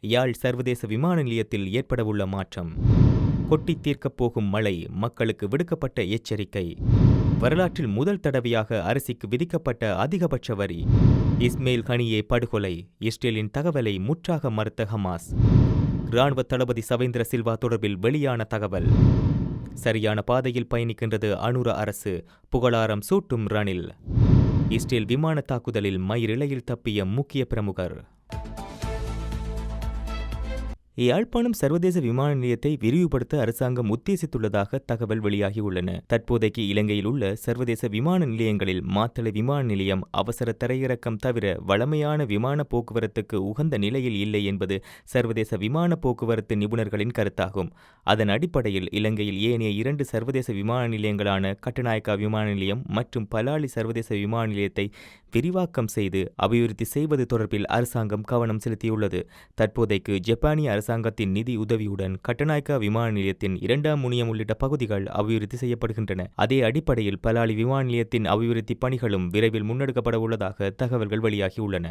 யாழ் சர்வதேச விமான நிலையத்தில் ஏற்படவுள்ள மாற்றம். கொட்டி தீர்க்கப் போகும் மழை மக்களுக்கு விடுக்கப்பட்ட எச்சரிக்கை. வரலாற்றில் முதல் தடவையாக அரசிக்கு விதிக்கப்பட்ட அதிகபட்ச வரி. இஸ்மேல் கனியே படுகொலை இஸ்ரேலின் தகவலை முற்றாக மறுத்த ஹமாஸ். இராணுவ தளபதி சவேந்திர சில்வா தொடர்பில் வெளியான தகவல். சரியான பாதையில் பயணிக்கின்றது அனுர அரசு புகழாரம் சூட்டும் ரணில். இஸ்ரேல் விமான தாக்குதலில் மயிரிழையில் தப்பிய முக்கிய பிரமுகர். யாழ்ப்பாணம் சர்வதேச விமான நிலையத்தை விரிவுபடுத்த அரசாங்கம் உத்தேசித்துள்ளதாக தகவல் வெளியாகியுள்ளன. தற்போதைக்கு இலங்கையில் உள்ள சர்வதேச விமான நிலையங்களில் மாத்தளை விமான நிலையம் அவசர தரையிறக்கம் தவிர வளமையான விமான போக்குவரத்துக்கு உகந்த நிலையில் இல்லை என்பது சர்வதேச விமான போக்குவரத்து நிபுணர்களின் கருத்தாகும். அதன் அடிப்படையில் இலங்கையில் ஏனைய இரண்டு சர்வதேச விமான நிலையங்களான கட்டுநாயக்கா விமான நிலையம் மற்றும் பலாலி சர்வதேச விமான நிலையத்தை விரிவாக்கம் செய்து அபிவிருத்தி செய்வது தொடர்பில் அரசாங்கம் கவனம் செலுத்தியுள்ளது. தற்போதைக்கு ஜப்பானிய அரசு அரசாங்கத்தின் நிதி உதவியுடன் கட்டநாயக்கா விமான நிலையத்தின் இரண்டாம் முனியம் உள்ளிட்ட பகுதிகள் அபிவிருத்தி செய்யப்படுகின்றன. அதே அடிப்படையில் பலாலி விமான நிலையத்தின் அபிவிருத்தி பணிகளும் விரைவில் முன்னெடுக்கப்பட உள்ளதாக தகவல்கள் வெளியாகியுள்ளன.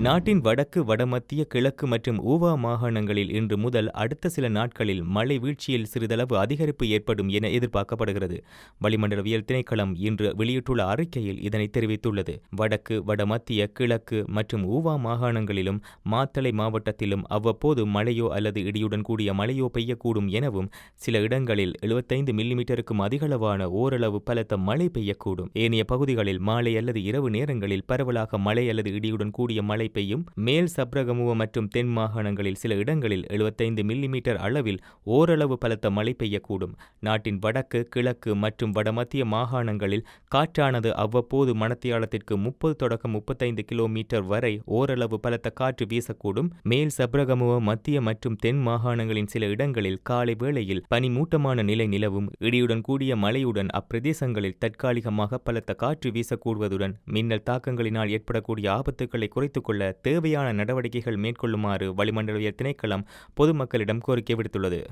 நாட்டின் வடக்கு வடமத்திய கிழக்கு மற்றும் ஊவா மாகாணங்களில் இன்று முதல் அடுத்த சில நாட்களில் மழை வீழ்ச்சியில் சிறிதளவு அதிகரிப்பு ஏற்படும் என எதிர்பார்க்கப்படுகிறது. வளிமண்டலவியல் திணைக்களம் இன்று வெளியிட்டுள்ள அறிக்கையில் இதனை தெரிவித்துள்ளது. வடக்கு வடமத்திய கிழக்கு மற்றும் ஊவா மாகாணங்களிலும் மாத்தளை மாவட்டத்திலும் அவ்வப்போது மழையோ அல்லது இடியுடன் கூடிய மழையோ பெய்யக்கூடும் எனவும் சில இடங்களில் எழுபத்தைந்து மில்லிமீட்டருக்கும் அதிகளவான ஓரளவு பலத்த மழை பெய்யக்கூடும். ஏனைய பகுதிகளில் மாலை அல்லது இரவு நேரங்களில் பரவலாக மழை அல்லது இடியுடன் கூடிய மழை பெய்யும் மேல் சப்ரகமுவ மற்றும் தென் மாகாணங்களில் சில இடங்களில் எழுபத்தைந்து மில்லிமீட்டர் அளவில் ஓரளவு பலத்த மழை பெய்யக்கூடும். நாட்டின் வடக்கு கிழக்கு மற்றும் வடமத்திய மாகாணங்களில் காற்றானது அவ்வப்போது மணத்தியாலத்திற்கு முப்பது தொடக்கம் முப்பத்தைந்து கிலோமீட்டர் வரை ஓரளவு பலத்த காற்று வீசக்கூடும். மேல் சப்ரகமுவ மத்திய மற்றும் தென் மாகாணங்களின் சில இடங்களில் காலை வேளையில் பனிமூட்டமான நிலை நிலவும். இடியுடன் கூடிய மழையுடன் அப்பிரதேசங்களில் தற்காலிகமாக பலத்த காற்று வீசக்கூடுவதுடன் மின்னல் தாக்கங்களினால் ஏற்படக்கூடிய ஆபத்துக்களை குறைத்துக் கொள்ள தேவையான நடவடிக்கைகள் மேற்கொள்ளுமாறு வளிமண்டலிய திணைக்களம் பொதுமக்களிடம் கோரிக்கை விடுத்துள்ளது.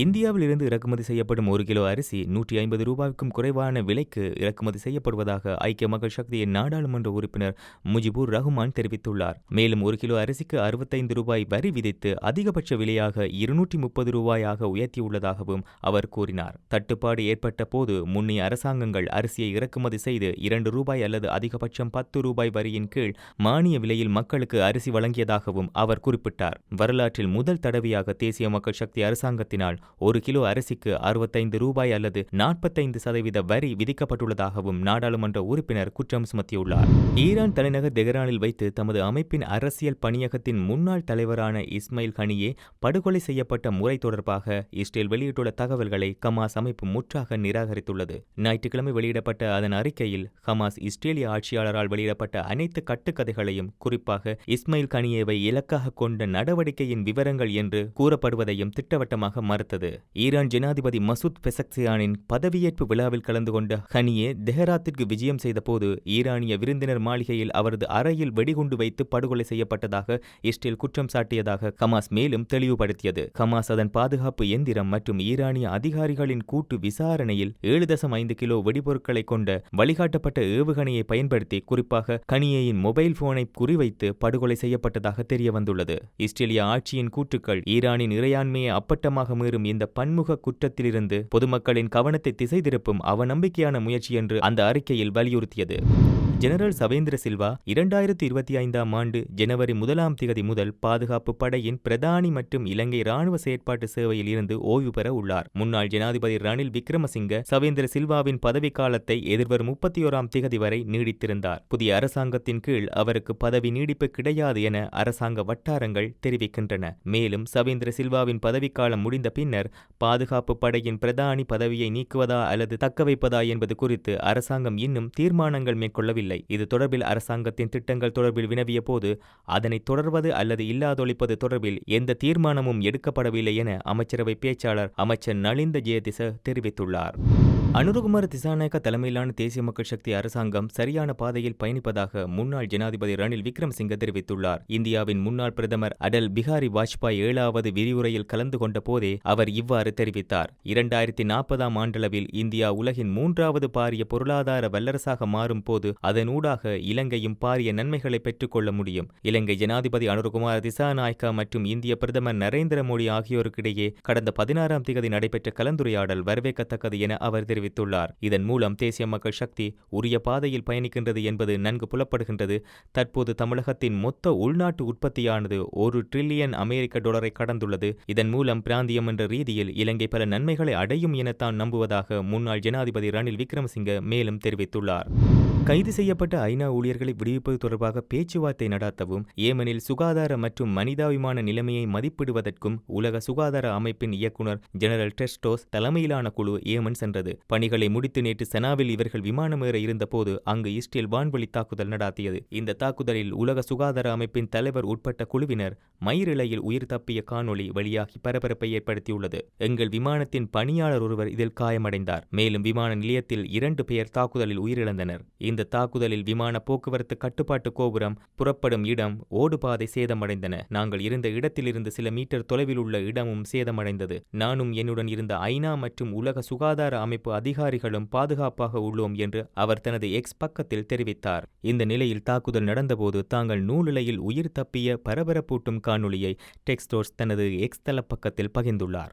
இந்தியாவில் இருந்து இறக்குமதி செய்யப்படும் ஒரு கிலோ அரிசி நூற்றி ஐம்பது ரூபாய்க்கும் குறைவான விலைக்கு இறக்குமதி செய்யப்படுவதாக ஐக்கிய மக்கள் சக்தியின் நாடாளுமன்ற உறுப்பினர் முஜிபுர் ரஹ்மான் தெரிவித்துள்ளார். மேலும் ஒரு கிலோ அரிசிக்கு அறுபத்தைந்து ரூபாய் வரி விதித்து அதிகபட்ச விலையாக இருநூற்றி முப்பது ரூபாயாக உயர்த்தியுள்ளதாகவும் அவர் கூறினார். தட்டுப்பாடு ஏற்பட்ட போது முன்னைய அரசாங்கங்கள் அரிசியை இறக்குமதி செய்து இரண்டு ரூபாய் அல்லது அதிகபட்சம் பத்து ரூபாய் வரியின் கீழ் மானிய விலையில் மக்களுக்கு அரிசி வழங்கியதாகவும் அவர் குறிப்பிட்டார். வரலாற்றில் முதல் தடவையாக தேசிய மக்கள் சக்தி அரசாங்கத்தினால் ஒரு கிலோ அரிசிக்கு அறுபத்தைந்து ரூபாய் அல்லது நாற்பத்தைந்து சதவீத வரி விதிக்கப்பட்டுள்ளதாகவும் நாடாளுமன்ற உறுப்பினர் குற்றம் சுமத்தியுள்ளார். ஈரான் தலைநகர் தெஹ்ரானில் வைத்து தமது அமைப்பின் அரசியல் பணியகத்தின் முன்னாள் தலைவரான இஸ்மைல் ஹனியே படுகொலை செய்யப்பட்ட முறை தொடர்பாக இஸ்ரேல் வெளியிட்டுள்ள தகவல்களை கமாஸ் அமைப்பு முற்றாக நிராகரித்துள்ளது. ஞாயிற்றுக்கிழமை வெளியிடப்பட்ட அதன் அறிக்கையில் ஹமாஸ் இஸ்ரேலிய ஆட்சியாளரால் வெளியிடப்பட்ட அனைத்து கட்டுக்கதைகளையும் குறிப்பாக இஸ்மைல் கனியேவை இலக்காக கொண்ட நடவடிக்கையின் விவரங்கள் என்று கூறப்படுவதையும் திட்டவட்டமாக மறுத்தது ஈரான் ஜனாதிபதி மசூத் பெசக்சியானின் பதவியேற்பு விழாவில் கலந்து கொண்ட ஹனியே தெஹராத்திற்கு விஜயம் செய்தபோது ஈரானிய விருந்தினர் மாளிகையில் அவரது அறையில் வெடிகுண்டு வைத்து படுகொலை செய்யப்பட்டதாக இஸ்ரேல் குற்றம் சாட்டியதாக ஹமாஸ் மேலும் தெளிவுபடுத்தியது. ஹமாஸ் அதன் பாதுகாப்பு எந்திரம் மற்றும் ஈரானிய அதிகாரிகளின் கூட்டு விசாரணையில் ஏழு தசம் ஐந்து கிலோ வெடிபொருட்களை கொண்ட வழிகாட்டப்பட்ட ஏவுகணையை பயன்படுத்தி குறிப்பாக கனியேயின் மொபைல் போனை குறிவைத்து படுகொலை செய்யப்பட்டதாக தெரிய வந்துள்ளது இஸ்ரேலிய ஆட்சியின் கூற்றுக்கள் ஈரானின் இறையாண்மையை அப்பட்டமாக மீறும் இந்த பன்முக குற்றத்திலிருந்து பொதுமக்களின் கவனத்தை திசை திருப்பும் அவநம்பிக்கையான முயற்சி என்று அந்த அறிக்கையில் வலியுறுத்தியது. ஜெனரல் சவேந்திர சில்வா இரண்டாயிரத்தி இருபத்தி ஐந்தாம் ஆண்டு ஜனவரி முதலாம் திகதி முதல் பாதுகாப்பு படையின் பிரதானி மற்றும் இலங்கை ராணுவ செயற்பாட்டு சேவையில் இருந்து ஓய்வு பெற உள்ளார். முன்னாள் ஜனாதிபதி ரணில் விக்ரமசிங்க சவேந்திர சில்வாவின் பதவிக்காலத்தை எதிர்வரும் முப்பத்தி ஓராம் திகதி வரை நீடித்திருந்தார். புதிய அரசாங்கத்தின் கீழ் அவருக்கு பதவி நீடிப்பு கிடையாது என அரசாங்க வட்டாரங்கள் தெரிவிக்கின்றன. மேலும் சவேந்திர சில்வாவின் பதவிக்காலம் முடிந்த பின்னர் பாதுகாப்பு படையின் பிரதானி பதவியை நீக்குவதா அல்லது தக்கவைப்பதா என்பது குறித்து அரசாங்கம் இன்னும் தீர்மானங்கள் மேற்கொள்ளவில்லை. இது தொடர்பில் அரசாங்கத்தின் திட்டங்கள் தொடர்பில் வினவிய போது அதனை தொடர்வது அல்லது இல்லாதொழிப்பது தொடர்பில் எந்த தீர்மானமும் எடுக்கப்படவில்லை என அமைச்சரவை பேச்சாளர் அமைச்சர் நலிந்த ஜெயதிச தெரிவித்துள்ளார். அனுருகுமார் திசாநாயக்க தலைமையிலான தேசிய மக்கள் சக்தி அரசாங்கம் சரியான பாதையில் பயணிப்பதாக முன்னாள் ஜனாதிபதி ரணில் விக்ரமசிங்க தெரிவித்துள்ளார். இந்தியாவின் முன்னாள் பிரதமர் அடல் பிகாரி வாஜ்பாய் ஏழாவது விரிவுரையில் கலந்து கொண்ட போதே அவர் இவ்வாறு தெரிவித்தார். இரண்டாயிரத்தி நாற்பதாம் ஆண்டளவில் இந்தியா உலகின் மூன்றாவது பாரிய பொருளாதார வல்லரசாக மாறும் போது அதனூடாக இலங்கையும் பாரிய நன்மைகளை பெற்றுக்கொள்ள முடியும். இலங்கை ஜனாதிபதி அனுருகுமார் திசாநாயக்கா மற்றும் இந்திய பிரதமர் நரேந்திர மோடி ஆகியோருக்கிடையே கடந்த பதினாறாம் தேதி நடைபெற்ற கலந்துரையாடல் வரவேற்கத்தக்கது என அவர் தெரிவித்தார். தெரிவித்துள்ளார். இதன் மூலம் தேசிய மக்கள் சக்தி உரிய பாதையில் பயணிக்கின்றது என்பது நன்கு புலப்படுகின்றது. தற்போது தமிழகத்தின் மொத்த உள்நாட்டு உற்பத்தியானது ஒரு டிரில்லியன் அமெரிக்க டாலரை கடந்துள்ளது. இதன் மூலம் பிராந்தியம் என்ற ரீதியில் இலங்கை பல நன்மைகளை அடையும் என தான் நம்புவதாக முன்னாள் ஜனாதிபதி ரணில் விக்ரமசிங்க மேலும் தெரிவித்துள்ளார். கைது செய்யப்பட்ட ஐநா ஊழியர்களை விடுவிப்பது தொடர்பாக பேச்சுவார்த்தை நடாத்தவும் ஏமனில் சுகாதார மற்றும் மனிதாபிமான நிலைமையை மதிப்பிடுவதற்கும் உலக சுகாதார அமைப்பின் இயக்குநர் ஜெனரல் டெஸ்டோஸ் தலைமையிலான குழு ஏமன் சென்றது. பணிகளை முடித்து நேற்று செனாவில் இவர்கள் விமானம் ஏற இருந்தபோது அங்கு இஸ்ரேல் வான்வழி தாக்குதல் நடாத்தியது. இந்த தாக்குதலில் உலக சுகாதார அமைப்பின் தலைவர் உட்பட்ட குழுவினர் மயிரிழையில் உயிர் தப்பிய காணொளி வெளியாகி பரபரப்பை ஏற்படுத்தியுள்ளது. எங்கள் விமானத்தின் பணியாளர் ஒருவர் இதில் காயமடைந்தார். மேலும் விமான நிலையத்தில் இரண்டு பேர் தாக்குதலில் உயிரிழந்தனர். இந்த தாக்குதலில் விமான போக்குவரத்து கட்டுப்பாட்டு கோபுரம் புறப்படும் இடம் ஓடுபாதை சேதமடைந்தன. நாங்கள் இருந்த இடத்திலிருந்து சில மீட்டர் தொலைவில் உள்ள இடமும் சேதமடைந்தது. நானும் என்னுடன் இருந்த ஐநா மற்றும் உலக சுகாதார அமைப்பு அதிகாரிகளும் பாதுகாப்பாக உள்ளோம் என்று அவர் தனது எக்ஸ் பக்கத்தில் தெரிவித்தார். இந்த நிலையில் தாக்குதல் நடந்தபோது தாங்கள் நூலிலையில் உயிர் தப்பிய பரபரப்பூட்டும் காணொளியை டெக்ஸ்டோர்ஸ் தனது எக்ஸ் தள பக்கத்தில் பகிர்ந்துள்ளார்.